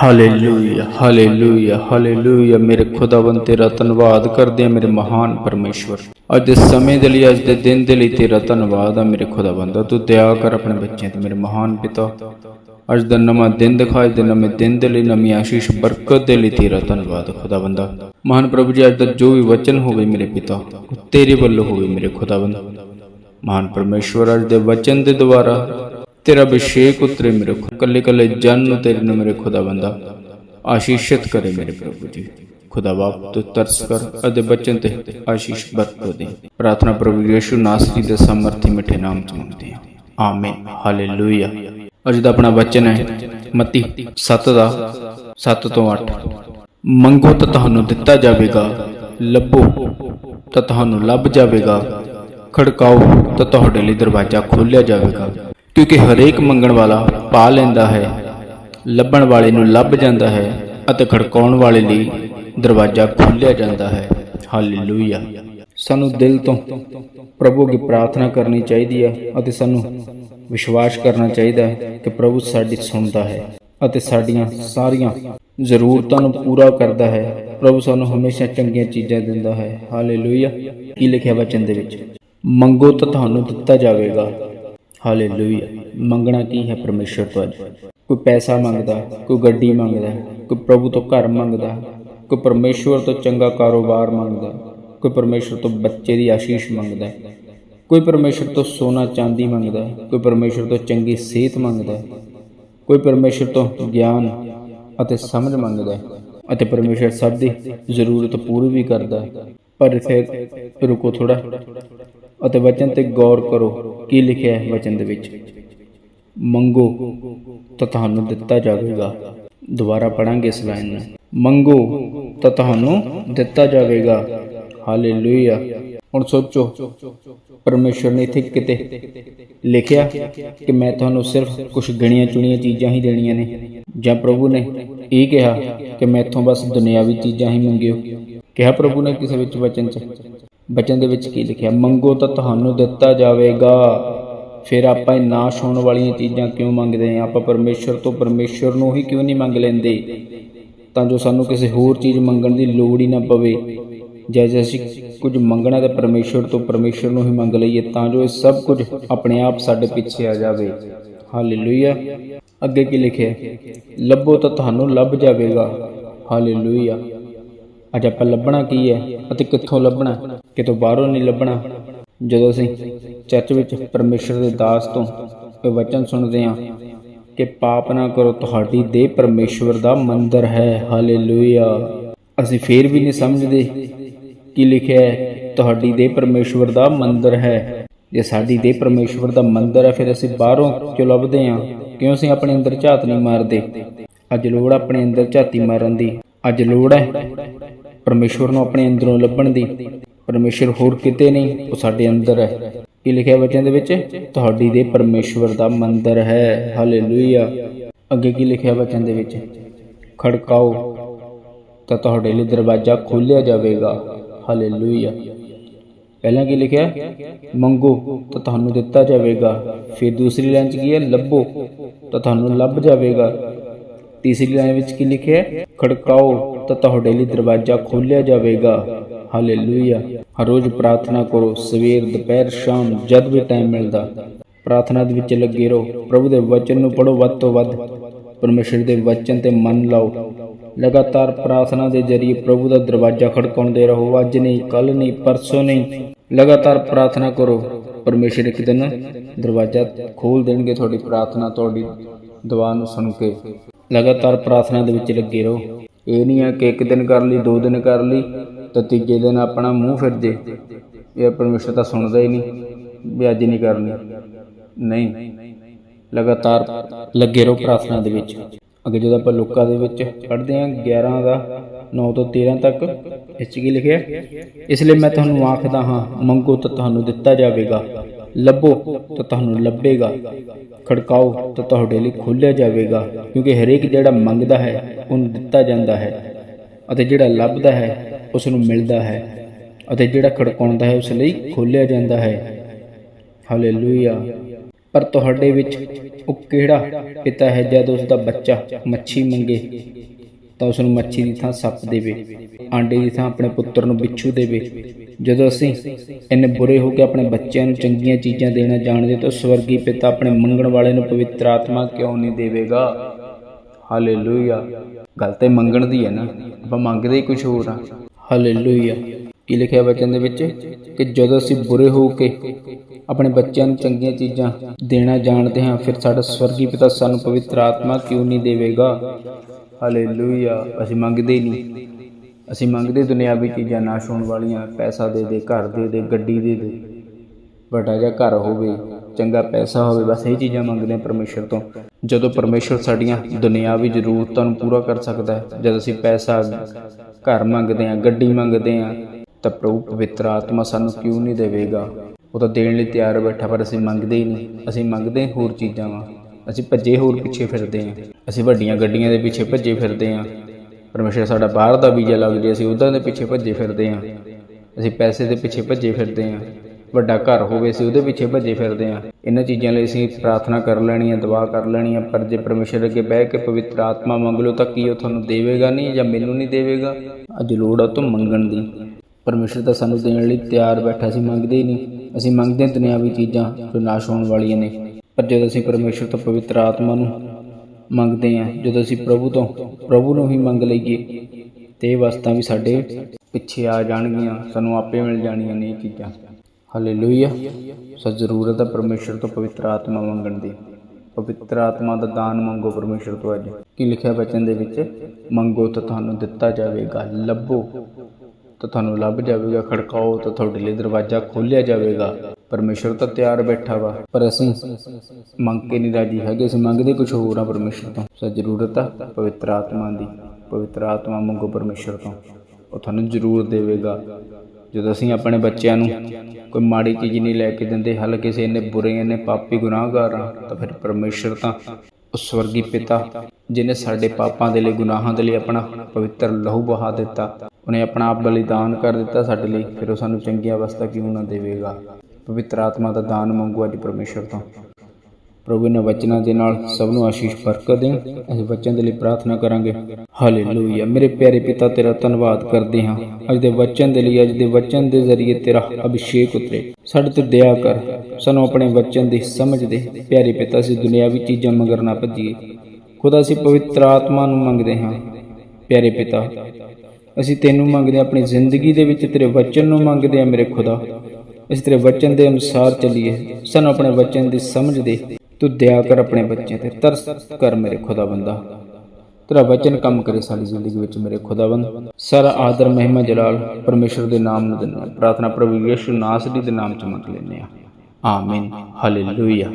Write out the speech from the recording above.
Hallelujah hallelujah hallelujah ਮੇਰੇ ਖੁਦਾਵੰਦ ਤੇਰਾ ਧੰਨਵਾਦ ਕਰਦੇ ਆ ਮੇਰੇ ਮਹਾਨ ਪਰਮੇਸ਼ਵਰ ਅੱਜ ਦੇ ਸਮੇਂ ਦੇ ਲਈ ਅੱਜ ਦੇ ਦਿਨ ਦੇ ਲਈ ਤੇਰਾ ਧੰਨਵਾਦ ਆ ਮੇਰੇ ਖੁਦਾਵੰਦ ਤੂੰ ਦਇਆ ਕਰ ਆਪਣੇ ਬੱਚਿਆਂ ਤੇ ਮੇਰੇ ਮਹਾਨ ਪਿਤਾ ਅੱਜ ਦਾ ਨਵਾਂ ਦਿਨ ਦਿਖਾਏ ਦੇ ਨਵੇਂ ਦਿਨ ਦੇ ਲਈ ਨਵੀਂ ਆਸ਼ੀਸ਼ ਬਰਕਤ ਦੇ ਲਈ ਤੇਰਾ ਧੰਨਵਾਦ ਖੁਦਾਵੰਦਾ ਮਹਾਨ ਪ੍ਰਭੂ ਜੀ ਅੱਜ ਦਾ ਜੋ ਵੀ ਵਚਨ ਹੋਵੇ ਮੇਰੇ ਪਿਤਾ ਉਹ ਤੇਰੇ ਵੱਲੋਂ ਹੋਵੇ ਮੇਰੇ ਖੁਦਾਵੰਦ ਮਹਾਨ ਪਰਮੇਸ਼ਵਰ ਅੱਜ ਦੇ ਵਚਨ ਦੇ ਦੁਆਰਾ ਤੇਰਾ ਅਭਿਸ਼ੇਕ ਉਤਰੇ ਮੇਰੇ ਕੱਲੇ। ਕੱਲੇ ਜਨ ਨੂੰ ਤੇਰੇ ਨੂੰ ਮੇਰੇ ਖੁਦਾ ਬੰਦਾ। ਆਸ਼ੀਸ਼ਿਤ ਕਰੇ ਮੇਰੇ ਪ੍ਰਭੂ ਜੀ। ਖੁਦਾ ਬਾਪ ਤੂੰ ਤਰਸ ਕਰ ਅਤੇ ਬਚਨ ਤੇ ਆਸ਼ੀਸ਼ ਬਰਕਤ ਦੇ। ਪ੍ਰਾਰਥਨਾ ਪ੍ਰਭੂ ਯੀਸ਼ੂ ਨਾਸਰੀ ਦੇ ਸਮਰਥੀ ਮਿੱਠੇ ਨਾਮ ਚ ਮੰਗਦੇ ਹਾਂ। ਆਮੀਨ। ਹਾਲੇਲੂਇਆ। ਅੱਜ ਦਾ ਆਪਣਾ ਵਚਨ ਹੈ ਮਤੀ 7 ਦਾ 7 ਤੋਂ 8 ਮੰਗੋ ਤਾਂ ਤੁਹਾਨੂੰ ਦਿੱਤਾ ਜਾਵੇਗਾ, ਲੱਭੋ ਤਾਂ ਤੁਹਾਨੂੰ ਲੱਭ ਜਾਵੇਗਾ। ਖੜਕਾਓ ਤਾਂ ਤੁਹਾਡੇ ਲਈ ਦਰਵਾਜ਼ਾ ਖੋਲ੍ਹਿਆ ਜਾਵੇਗਾ। ਕਿਉਂਕਿ ਹਰੇਕ ਮੰਗਣ ਵਾਲਾ ਪਾ ਲੈਂਦਾ ਹੈ, ਲੱਭਣ ਵਾਲੇ ਨੂੰ ਲੱਭ ਜਾਂਦਾ ਹੈ ਅਤੇ ਖੜਕਾਉਣ ਵਾਲੇ ਲਈ ਦਰਵਾਜ਼ਾ ਖੋਲ੍ਹਿਆ ਜਾਂਦਾ ਹੈ। ਹਾਲੇਲੂਇਆ। ਸਾਨੂੰ ਦਿਲ ਤੋਂ ਪ੍ਰਭੂ ਅੱਗੇ ਪ੍ਰਾਰਥਨਾ ਕਰਨੀ ਚਾਹੀਦੀ ਹੈ ਅਤੇ ਸਾਨੂੰ ਵਿਸ਼ਵਾਸ ਕਰਨਾ ਚਾਹੀਦਾ ਹੈ ਕਿ ਪ੍ਰਭੂ ਸਾਡੀ ਸੁਣਦਾ ਹੈ ਅਤੇ ਸਾਡੀਆਂ ਸਾਰੀਆਂ ਜ਼ਰੂਰਤਾਂ ਨੂੰ ਪੂਰਾ ਕਰਦਾ ਹੈ। ਪ੍ਰਭੂ ਸਾਨੂੰ ਹਮੇਸ਼ਾ ਚੰਗੀਆਂ ਚੀਜ਼ਾਂ ਦਿੰਦਾ ਹੈ। ਹਾਲੇਲੂਇਆ। ਕੀ ਲਿਖਿਆ ਵਚਨ ਦੇ ਵਿੱਚ? ਮੰਗੋ ਤਾਂ ਤੁਹਾਨੂੰ ਦਿੱਤਾ ਜਾਵੇਗਾ। ਹਾਲੇਲੂਇਆ। ਮੰਗਣਾ ਕੀ ਹੈ ਪਰਮੇਸ਼ਰ ਤੋਂ ਅੱਜ? ਕੋਈ ਪੈਸਾ ਮੰਗਦਾ, ਕੋਈ ਗੱਡੀ ਮੰਗਦਾ, ਕੋਈ ਪ੍ਰਭੂ ਤੋਂ ਘਰ ਮੰਗਦਾ, ਕੋਈ ਪਰਮੇਸ਼ਵਰ ਤੋਂ ਚੰਗਾ ਕਾਰੋਬਾਰ ਮੰਗਦਾ, ਕੋਈ ਪਰਮੇਸ਼ਵਰ ਤੋਂ ਬੱਚੇ ਦੀ ਆਸ਼ੀਸ਼ ਮੰਗਦਾ, ਕੋਈ ਪਰਮੇਸ਼ਵਰ ਤੋਂ ਸੋਨਾ ਚਾਂਦੀ ਮੰਗਦਾ, ਕੋਈ ਪਰਮੇਸ਼ਵਰ ਤੋਂ ਚੰਗੀ ਸਿਹਤ ਮੰਗਦਾ, ਕੋਈ ਪਰਮੇਸ਼ਵਰ ਤੋਂ ਗਿਆਨ ਅਤੇ ਸਮਝ ਮੰਗਦਾ ਅਤੇ ਪਰਮੇਸ਼ਰ ਸਭ ਦੀ ਜ਼ਰੂਰਤ ਪੂਰੀ ਵੀ ਕਰਦਾ। ਪਰ ਫਿਰ ਰੁਕੋ ਥੋੜਾ ਅਤੇ ਵਚਨ ਤੇ ਗੌਰ ਕਰੋ। ਕੀ ਲਿਖਿਆ ਹੈ ਵਚਨ ਦੇ ਵਿੱਚ? ਮੰਗੋ ਤਾਂ ਤੁਹਾਨੂੰ ਦਿੱਤਾ ਜਾਵੇਗਾ। ਦੁਬਾਰਾ ਪੜਾਂਗੇ ਇਸ ਲਾਈਨ ਨੂੰ। ਮੰਗੋ ਤਾਂ ਤੁਹਾਨੂੰ ਦਿੱਤਾ ਜਾਵੇਗਾ। ਹਾਲੇਲੂਇਆ। ਹੁਣ ਸੋਚੋ, ਪਰਮੇਸ਼ਰ ਨੇ ਇੱਥੇ ਕਿਤੇ ਲਿਖਿਆ ਕਿ ਮੈਂ ਤੁਹਾਨੂੰ ਸਿਰਫ ਕੁਝ ਗਣੀਆਂ ਚੁਣੀਆਂ ਚੀਜ਼ਾਂ ਹੀ ਦੇਣੀਆਂ ਨੇ। ਜਾਂ ਪ੍ਰਭੂ ਨੇ ਇਹ ਕਿਹਾ ਕਿ ਮੈਥੋਂ ਬਸ ਦੁਨਿਆਵੀ ਚੀਜ਼ਾਂ ਹੀ ਮੰਗਿਓ। ਕਿਹਾ ਪ੍ਰਭੂ ਨੇ ਕਿਸੇ ਵਿੱਚ ਵਚਨ 'ਚ? ਬਚਨ ਦੇ ਵਿੱਚ ਕੀ ਲਿਖਿਆ? ਮੰਗੋ ਤਾਂ ਤੁਹਾਨੂੰ ਦਿੱਤਾ ਜਾਵੇਗਾ। ਫਿਰ ਆਪਾਂ ਇਹ ਨਾਸ਼ ਹੋਣ ਵਾਲੀਆਂ ਚੀਜ਼ਾਂ ਕਿਉਂ ਮੰਗਦੇ ਹਾਂ? ਆਪਾਂ ਪਰਮੇਸ਼ਰ ਤੋਂ ਪਰਮੇਸ਼ਰ ਨੂੰ ਹੀ ਕਿਉਂ ਨਹੀਂ ਮੰਗ ਲੈਂਦੇ? ਤਾਂ ਜੋ ਸਾਨੂੰ ਕਿਸੇ ਹੋਰ ਚੀਜ਼ ਮੰਗਣ ਦੀ ਲੋੜ ਹੀ ਨਾ ਪਵੇ। ਜੇ ਜੇ ਅਸੀਂ ਕੁਝ ਮੰਗਣਾ ਤਾਂ ਪਰਮੇਸ਼ਰ ਤੋਂ ਪਰਮੇਸ਼ਰ ਨੂੰ ਹੀ ਮੰਗ ਲਈਏ, ਤਾਂ ਜੋ ਇਹ ਸਭ ਕੁਝ ਆਪਣੇ ਆਪ ਸਾਡੇ ਪਿੱਛੇ ਆ ਜਾਵੇ। ਹਾਲੇਲੂਇਆ। ਅੱਗੇ ਕੀ ਲਿਖਿਆ? ਲੱਭੋ ਤਾਂ ਤੁਹਾਨੂੰ ਲੱਭ ਜਾਵੇਗਾ। ਹਾਲੇਲੂਇਆ। ਅੱਜ ਆਪਾਂ ਲੱਭਣਾ ਕੀ ਹੈ ਅਤੇ ਕਿੱਥੋਂ ਲੱਭਣਾ, ਕਿਤੋਂ ਬਾਹਰੋਂ ਨਹੀਂ ਲੱਭਣਾ। ਜਦੋਂ ਅਸੀਂ ਚਰਚ ਵਿੱਚ ਪਰਮੇਸ਼ਰ ਦੇ ਦਾਸ ਤੋਂ ਇਹ ਵਚਨ ਸੁਣਦੇ ਹਾਂ ਕਿ ਪਾਪ ਨਾ ਕਰੋ, ਤੁਹਾਡੀ ਦੇਹ ਪਰਮੇਸ਼ਵਰ ਦਾ ਮੰਦਰ ਹੈ। ਹਾਲੇਲੂਇਆ। ਅਸੀਂ ਫੇਰ ਵੀ ਨਹੀਂ ਸਮਝਦੇ ਕੀ ਲਿਖਿਆ ਹੈ, ਤੁਹਾਡੀ ਦੇਹ ਪਰਮੇਸ਼ਵਰ ਦਾ ਮੰਦਰ ਹੈ। ਜੇ ਸਾਡੀ ਦੇਹ ਪਰਮੇਸ਼ਵਰ ਦਾ ਮੰਦਰ ਹੈ, ਫਿਰ ਅਸੀਂ ਬਾਹਰੋਂ ਕਿਉਂ ਲੱਭਦੇ ਹਾਂ? ਕਿਉਂ ਅਸੀਂ ਆਪਣੇ ਅੰਦਰ ਝਾਤ ਨਹੀਂ ਮਾਰਦੇ? ਅੱਜ ਲੋੜ ਆਪਣੇ ਅੰਦਰ ਝਾਤੀ ਮਾਰਨ ਦੀ। ਅੱਜ ਲੋੜ ਹੈ ਪਰਮੇਸ਼ਵਰ ਨੂੰ ਆਪਣੇ ਅੰਦਰੋਂ ਲੱਭਣ ਦੀ। ਪਰਮੇਸ਼ਰ ਹੋਰ ਕਿਤੇ ਨਹੀਂ, ਉਹ ਸਾਡੇ ਅੰਦਰ ਹੈ। ਕੀ ਲਿਖਿਆ ਵਚਨ ਦੇ ਵਿੱਚ? ਤੁਹਾਡੀ ਦੇ ਪਰਮੇਸ਼ਵਰ ਦਾ ਮੰਦਰ ਹੈ। ਹਾਲੇਲੂਇਆ। ਅੱਗੇ ਕੀ ਲਿਖਿਆ ਵਚਨ ਦੇ ਵਿੱਚ? ਖੜਕਾਓ, ਤਾਂ ਤੁਹਾਡੇ ਲਈ ਦਰਵਾਜ਼ਾ ਖੋਲ੍ਹਿਆ ਜਾਵੇਗਾ। ਹਾਲੇਲੂਇਆ। ਪਹਿਲਾਂ ਕੀ ਲਿਖਿਆ? ਮੰਗੋ, ਤਾਂ ਤੁਹਾਨੂੰ ਦਿੱਤਾ ਜਾਵੇਗਾ। ਫਿਰ ਦੂਸਰੀ ਲਾਈਨ 'ਚ ਕੀ ਹੈ? ਲੱਭੋ, ਤਾਂ ਤੁਹਾਨੂੰ ਲੱਭ ਜਾਵੇਗਾ। ਤੀਸਰੀ ਲਾਈਨ ਵਿੱਚ ਕੀ ਲਿਖਿਆ ਖੜਕਾਓ ਤਾਂ ਤੁਹਾਡੇ ਲਈ ਦਰਵਾਜ਼ਾ ਖੋਲ੍ਹਿਆ ਜਾਵੇਗਾ। ਹਾਲੇਲੂਇਆ। ਹਰ ਰੋਜ਼ ਪ੍ਰਾਰਥਨਾ ਕਰੋ, ਸਵੇਰ, ਦੁਪਹਿਰ, ਸ਼ਾਮ, ਜਦ ਵੀ ਟਾਈਮ ਮਿਲਦਾ। ਪ੍ਰਾਰਥਨਾ ਦੇ ਵਿੱਚ ਲੱਗੇ ਰਹੋ। ਪ੍ਰਭੂ ਦੇ ਵਚਨ ਨੂੰ ਪੜੋ ਵੱਧ ਤੋਂ ਵੱਧ। ਪਰਮੇਸ਼ਰ ਦੇ ਵਚਨ ਤੇ ਮਨ ਲਾਓ। ਲਗਾਤਾਰ ਪ੍ਰਾਰਥਨਾ ਦੇ ਜ਼ਰੀਏ ਪ੍ਰਭੂ ਦਾ ਦਰਵਾਜ਼ਾ ਖੜਕਾਉਂਦੇ ਰਹੋ। ਅੱਜ ਨਹੀਂ ਕੱਲ ਨਹੀਂ, ਪਰਸੋਂ ਨਹੀਂ। ਲਗਾਤਾਰ ਪ੍ਰਾਰਥਨਾ ਕਰੋ। ਪਰਮੇਸ਼ਰ ਇੱਕ ਦਿਨ ਦਰਵਾਜ਼ਾ ਖੋਲ ਦੇਣਗੇ। ਤੁਹਾਡੀ ਪ੍ਰਾਰਥਨਾ, ਤੁਹਾਡੀ ਦੁਆ ਨੂੰ ਸੁਣ ਕੇ। ਲਗਾਤਾਰ ਪ੍ਰਾਰਥਨਾ ਦੇ ਵਿੱਚ ਲੱਗੇ ਰਹੋ। ਇਹ ਨਹੀਂ ਆ ਕਿ ਇੱਕ ਦਿਨ ਕਰ ਲਈ, ਦੋ ਦਿਨ ਕਰ ਲਈ ਤਾਂ ਤੀਜੇ ਦਿਨ ਆਪਣਾ ਮੂੰਹ ਫਿਰ ਜੇ ਇਹ ਪਰਮੇਸ਼ਰ ਤਾਂ ਸੁਣਦਾ ਹੀ ਨਹੀਂ ਵੀ ਅੱਜ ਨਹੀਂ ਕਰਨੀ। ਨਹੀਂ। ਲਗਾਤਾਰ ਲੱਗੇ ਰਹੋ ਪ੍ਰਾਰਥਨਾ ਦੇ ਵਿੱਚ। ਅੱਗੇ ਜਦੋਂ ਆਪਾਂ ਲੋਕਾਂ ਦੇ ਵਿੱਚ ਪੜ੍ਹਦੇ ਹਾਂ 11 ਦਾ 9 ਤੋਂ 13 ਤੱਕ, ਇਸ ਕੀ ਲਿਖਿਆ? ਇਸ ਲਈ ਮੈਂ ਤੁਹਾਨੂੰ ਆਖਦਾ ਹਾਂ, ਮੰਗੋ ਤਾਂ ਤੁਹਾਨੂੰ ਦਿੱਤਾ ਜਾਵੇਗਾ। ਲੱਭੋ ਤਾਂ ਤੁਹਾਨੂੰ ਲੱਭੇਗਾ। ਖੜਕਾਓ ਤਾਂ ਤੁਹਾਡੇ ਲਈ ਖੋਲ੍ਹਿਆ ਜਾਵੇਗਾ, ਕਿਉਂਕਿ ਹਰੇਕ ਜਿਹੜਾ ਮੰਗਦਾ ਹੈ, ਉਹਨੂੰ ਦਿੱਤਾ ਜਾਂਦਾ ਹੈ ਅਤੇ ਜਿਹੜਾ ਲੱਭਦਾ ਹੈ ਉਸ ਨੂੰ ਮਿਲਦਾ ਹੈ ਅਤੇ ਜਿਹੜਾ ਖੜਕਾਉਂਦਾ ਹੈ, ਉਸ ਲਈ ਖੋਲ੍ਹਿਆ ਜਾਂਦਾ ਹੈ। ਹਾਲੇਲੂਇਆ। ਪਰ ਤੁਹਾਡੇ ਵਿੱਚ ਉਹ ਕਿਹੜਾ ਪਿਤਾ ਹੈ ਜਦ ਉਸ ਦਾ ਬੱਚਾ ਮੱਛੀ ਮੰਗੇ? ਤਾਂ ਉਸ ਨੂੰ ਮੱਛੀ ਦੀ ਥਾਂ ਸੱਪ ਦੇਵੇ, ਆਂਡੇ ਦੀ ਥਾਂ ਆਪਣੇ ਪੁੱਤਰ ਨੂੰ ਬਿੱਛੂ ਦੇਵੇ। ਜਦੋਂ ਅਸੀਂ ਇੰਨੇ ਬੁਰੇ ਹੋ ਕੇ ਆਪਣੇ ਬੱਚਿਆਂ ਨੂੰ ਚੰਗੀਆਂ ਚੀਜ਼ਾਂ ਦੇਣਾ ਜਾਣਦੇ ਤਾਂ ਸਵਰਗੀ ਪਿਤਾ ਆਪਣੇ ਮੰਗਣ ਵਾਲੇ ਨੂੰ ਪਵਿੱਤਰ ਆਤਮਾ ਕਿਉਂ ਨਹੀਂ ਦੇਵੇਗਾ? ਹਾਲੇਲੂਇਆ। ਗੱਲ ਤੇ ਮੰਗਣ ਦੀ ਹੈ ਨਾ, ਆਪਾਂ ਮੰਗਦੇ ਹੀ ਕੁਝ ਹੋਰ ਆ। ਹਾਲੇਲੂਇਆ। ਕੀ ਲਿਖਿਆ ਵਚਨ ਦੇ ਵਿੱਚ? ਕਿ ਜਦੋਂ ਅਸੀਂ ਬੁਰੇ ਹੋ ਕੇ ਆਪਣੇ ਬੱਚਿਆਂ ਨੂੰ ਚੰਗੀਆਂ ਚੀਜ਼ਾਂ ਦੇਣਾ ਜਾਣਦੇ ਹਾਂ, ਫਿਰ ਸਾਡਾ ਸਵਰਗੀ ਪਿਤਾ ਸਾਨੂੰ ਪਵਿੱਤਰ ਆਤਮਾ ਕਿਉਂ ਨਹੀਂ ਦੇਵੇਗਾ? ਹਾਲੇਲੂਇਆ, ਅਸੀਂ ਮੰਗਦੇ ਹੀ ਨਹੀਂ। ਅਸੀਂ ਮੰਗਦੇ ਦੁਨਿਆਵੀ ਚੀਜ਼ਾਂ ਨਾਸ਼ ਹੋਣ ਵਾਲੀਆਂ, ਪੈਸਾ ਦੇ ਦੇ, ਘਰ ਦੇ ਦੇ, ਗੱਡੀ ਦੇ ਦੇ। ਵੱਡਾ ਜਿਹਾ ਘਰ ਹੋਵੇ, ਚੰਗਾ ਪੈਸਾ ਹੋਵੇ, ਬਸ ਇਹ ਚੀਜ਼ਾਂ ਮੰਗਦੇ ਹਾਂ ਪਰਮੇਸ਼ਰ ਤੋਂ। ਜਦੋਂ ਪਰਮੇਸ਼ਰ ਸਾਡੀਆਂ ਦੁਨਿਆਵੀ ਜ਼ਰੂਰਤਾਂ ਨੂੰ ਪੂਰਾ ਕਰ ਸਕਦਾ ਹੈ, ਜਦ ਅਸੀਂ ਪੈਸਾ ਘਰ ਮੰਗਦੇ ਹਾਂ, ਗੱਡੀ ਮੰਗਦੇ ਹਾਂ, ਤਾਂ ਪ੍ਰਭੂ ਪਵਿੱਤਰ ਆਤਮਾ ਸਾਨੂੰ ਕਿਉਂ ਨਹੀਂ ਦੇਵੇਗਾ? ਉਹ ਤਾਂ ਦੇਣ ਲਈ ਤਿਆਰ ਬੈਠਾ, ਪਰ ਅਸੀਂ ਮੰਗਦੇ ਹੀ ਨਹੀਂ। ਅਸੀਂ ਮੰਗਦੇ ਹੋਰ ਚੀਜ਼ਾਂ ਵਾ। ਅਸੀਂ ਭੱਜੇ ਹੋਰ ਪਿੱਛੇ ਫਿਰਦੇ ਹਾਂ। ਅਸੀਂ ਵੱਡੀਆਂ ਗੱਡੀਆਂ ਦੇ ਪਿੱਛੇ ਭੱਜੇ ਫਿਰਦੇ ਹਾਂ। ਪਰਮੇਸ਼ਰ ਸਾਡਾ ਬਾਹਰ ਦਾ ਵੀਜ਼ਾ ਲੱਗ ਜੇ, ਅਸੀਂ ਉਹਦਾਂ ਦੇ ਪਿੱਛੇ ਭੱਜੇ ਫਿਰਦੇ ਹਾਂ। ਅਸੀਂ ਪੈਸੇ ਦੇ ਪਿੱਛੇ ਭੱਜੇ ਫਿਰਦੇ ਹਾਂ। ਵੱਡਾ ਘਰ ਹੋਵੇ, ਅਸੀਂ ਉਹਦੇ ਪਿੱਛੇ ਭੱਜੇ ਫਿਰਦੇ ਹਾਂ। ਇਹਨਾਂ ਚੀਜ਼ਾਂ ਲਈ ਅਸੀਂ ਪ੍ਰਾਰਥਨਾ ਕਰ ਲੈਣੀ ਹੈ ਦੁਆ ਕਰ ਲੈਣੀ ਹੈ ਪਰ ਜੇ ਪਰਮੇਸ਼ਰ ਅੱਗੇ ਬਹਿ ਕੇ ਪਵਿੱਤਰ ਆਤਮਾ ਮੰਗ ਲਓ, ਤਾਂ ਕੀ ਉਹ ਤੁਹਾਨੂੰ ਦੇਵੇਗਾ ਨਹੀਂ ਜਾਂ ਮੈਨੂੰ ਨਹੀਂ ਦੇਵੇਗਾ? ਅੱਜ ਲੋੜ ਆ ਤੋਂ ਮੰਗਣ ਦੀ। ਪਰਮੇਸ਼ਰ ਤਾਂ ਸਾਨੂੰ ਦੇਣ ਲਈ ਤਿਆਰ ਬੈਠਾ ਸੀ, ਮੰਗਦੇ ਹੀ ਨਹੀਂ। ਅਸੀਂ ਮੰਗਦੇ ਹਾਂ ਦੁਨਿਆਵੀ ਚੀਜ਼ਾਂ ਜੋ ਨਾਸ਼ ਹੋਣ ਵਾਲੀਆਂ ਨੇ। ਪਰ ਜਦੋਂ ਅਸੀਂ ਪਰਮੇਸ਼ਰ ਤੋਂ ਪਵਿੱਤਰ ਆਤਮਾ ਨੂੰ ਮੰਗਦੇ ਹਾਂ, ਜਦੋਂ ਅਸੀਂ ਪ੍ਰਭੂ ਤੋਂ, ਪ੍ਰਭੂ ਨੂੰ ਹੀ ਮੰਗ ਲਈਏ, ਤੇ ਇਹ ਵਸਤਾਂ ਵੀ ਸਾਡੇ ਪਿੱਛੇ ਆ ਜਾਣਗੀਆਂ, ਸਾਨੂੰ ਆਪੇ ਮਿਲ ਜਾਣੀਆਂ ਨੇ ਇਹ ਚੀਜ਼ਾਂ। ਹਾਲੇਲੂਇਆ ਸੋ ਜ਼ਰੂਰਤ ਹੈ ਪਰਮੇਸ਼ਰ ਤੋਂ ਪਵਿੱਤਰ ਆਤਮਾ ਮੰਗਣ ਦੀ। ਪਵਿੱਤਰ ਆਤਮਾ ਦਾ ਦਾਨ ਮੰਗੋ ਪਰਮੇਸ਼ਰ ਤੋਂ ਅੱਜ। ਕੀ ਲਿਖਿਆ ਬਚਨ ਦੇ ਵਿੱਚ? ਮੰਗੋ ਤਾਂ ਤੁਹਾਨੂੰ ਦਿੱਤਾ ਜਾਵੇਗਾ, ਲੱਭੋ। ਤਾਂ ਤੁਹਾਨੂੰ ਲੱਭ ਜਾਵੇਗਾ, ਖੜਕਾਓ ਤਾਂ ਤੁਹਾਡੇ ਲਈ ਦਰਵਾਜ਼ਾ ਖੋਲ੍ਹਿਆ ਜਾਵੇਗਾ। ਪਰਮੇਸ਼ਰ ਤਾਂ ਤਿਆਰ ਬੈਠਾ ਵਾ, ਪਰ ਅਸੀਂ ਮੰਗ ਕੇ ਨਹੀਂ ਰਾਜੀ ਹੈਗੇ, ਅਸੀਂ ਮੰਗਦੇ ਕੁਝ ਹੋਰ ਆ ਪਰਮੇਸ਼ਰ ਤੋਂ। ਸੋ ਜ਼ਰੂਰਤ ਆ ਪਵਿੱਤਰ ਆਤਮਾ ਦੀ, ਪਵਿੱਤਰ ਆਤਮਾ ਮੰਗੋ ਪਰਮੇਸ਼ਰ ਤੋਂ। ਉਹ ਤੁਹਾਨੂੰ ਜ਼ਰੂਰ ਦੇਵੇਗਾ। ਜਦੋਂ ਅਸੀਂ ਆਪਣੇ ਬੱਚਿਆਂ ਨੂੰ ਕੋਈ ਮਾੜੀ ਚੀਜ਼ ਨਹੀਂ ਲੈ ਕੇ ਦਿੰਦੇ ਹਲ ਕਿਸੇ ਨੇ ਬੁਰੇ ਨੇ ਪਾਪੀ ਗੁਨਾਹਗਾਰ ਆ, ਤਾਂ ਫਿਰ ਪਰਮੇਸ਼ਰ ਤਾਂ ਉਸ ਸਵਰਗੀ ਪਿਤਾ ਜਿਨੇ ਸਾਡੇ ਪਾਪਾਂ ਦੇ ਲਈ, ਗੁਨਾਹਾਂ ਦੇ ਲਈ ਆਪਣਾ ਪਵਿੱਤਰ ਲਹੂ ਬਹਾ ਦਿੱਤਾ, ਉਹਨੇ ਆਪਣਾ ਆਪ ਬਲੀਦਾਨ ਕਰ ਦਿੱਤਾ ਸਾਡੇ ਲਈ, ਫਿਰ ਉਹ ਸਾਨੂੰ ਚੰਗੀ ਅਵਸਥਾ ਕਿਉਂ ਨਾ ਦੇਵੇਗਾ? ਪਵਿੱਤਰ ਆਤਮਾ ਦਾ ਦਾਨ ਮੰਗੋ ਅੱਜ ਪਰਮੇਸ਼ਰ ਤੋਂ। ਪ੍ਰਭੂ ਨੇ ਵਚਨਾਂ ਦੇ ਨਾਲ ਸਭ ਨੂੰ ਆਸ਼ੀਸ਼ ਬਰਕਤ ਦੇ ਅਸੀਂ ਵਚਨ ਦੇ ਲਈ ਪ੍ਰਾਰਥਨਾ ਕਰਾਂਗੇ। ਹਾਲੇਲੂਇਆ ਮੇਰੇ ਪਿਆਰੇ ਪਿਤਾ, ਤੇਰਾ ਧੰਨਵਾਦ ਕਰਦੇ ਹਾਂ। ਅੱਜ ਦੇ ਵਚਨ ਦੇ ਲਈ, ਅੱਜ ਦੇ ਵਚਨ ਦੇ ਜ਼ਰੀਏ ਤੇਰਾ ਅਭਿਸ਼ੇਕ ਉਤਰੇ। ਸਾਡੇ ਤੇ ਦਇਆ ਕਰ। ਸਾਨੂੰ ਆਪਣੇ ਵਚਨ ਦੀ ਸਮਝ ਦੇ। ਪਿਆਰੇ ਪਿਤਾ, ਅਸੀਂ ਦੁਨਿਆਵੀ ਚੀਜ਼ਾਂ ਮਗਰ ਨਾ ਭੱਜੀਏ। ਖੁਦਾ ਅਸੀਂ ਪਵਿੱਤਰ ਆਤਮਾ ਨੂੰ ਮੰਗਦੇ ਹਾਂ। ਪਿਆਰੇ ਪਿਤਾ, ਅਸੀਂ ਤੈਨੂੰ ਮੰਗਦੇ ਹਾਂ, ਆਪਣੀ ਜ਼ਿੰਦਗੀ ਦੇ ਵਿੱਚ ਤੇਰੇ ਵਚਨ ਨੂੰ ਮੰਗਦੇ ਹਾਂ, ਮੇਰੇ ਖੁਦਾ। ਇਸ ਤੇਰੇ ਵਚਨ ਦੇ ਅਨੁਸਾਰ ਚੱਲੀਏ। ਸਾਨੂੰ ਆਪਣੇ ਵਚਨ ਦੀ ਸਮਝ ਦੇ। ਤੂੰ ਦਇਆ ਕਰ ਆਪਣੇ ਬੱਚਿਆਂ ਤੇ। ਤਰਸ ਕਰ ਮੇਰੇ ਖੁਦਾ ਬੰਦਾ ਤੇਰਾ ਵਚਨ ਕੰਮ ਕਰੇ ਸਾਡੀ ਜ਼ਿੰਦਗੀ ਵਿੱਚ ਮੇਰੇ ਖੁਦਾਵੰਦ। ਸਾਰਾ ਆਦਰ, ਮਹਿਮਾ, ਜਲਾਲ ਪਰਮੇਸ਼ਰ ਦੇ ਨਾਮ ਨੂੰ ਦਿੰਦਾ ਪ੍ਰਾਰਥਨਾ ਪ੍ਰਭੂ ਯਿਸੂ ਨਾਸਰੀ ਦੇ ਨਾਮ ਚ ਮੰਗ ਲੈਂਦੇ ਆ ਆਮੀਨ। ਹਾਲੇਲੂਇਆ।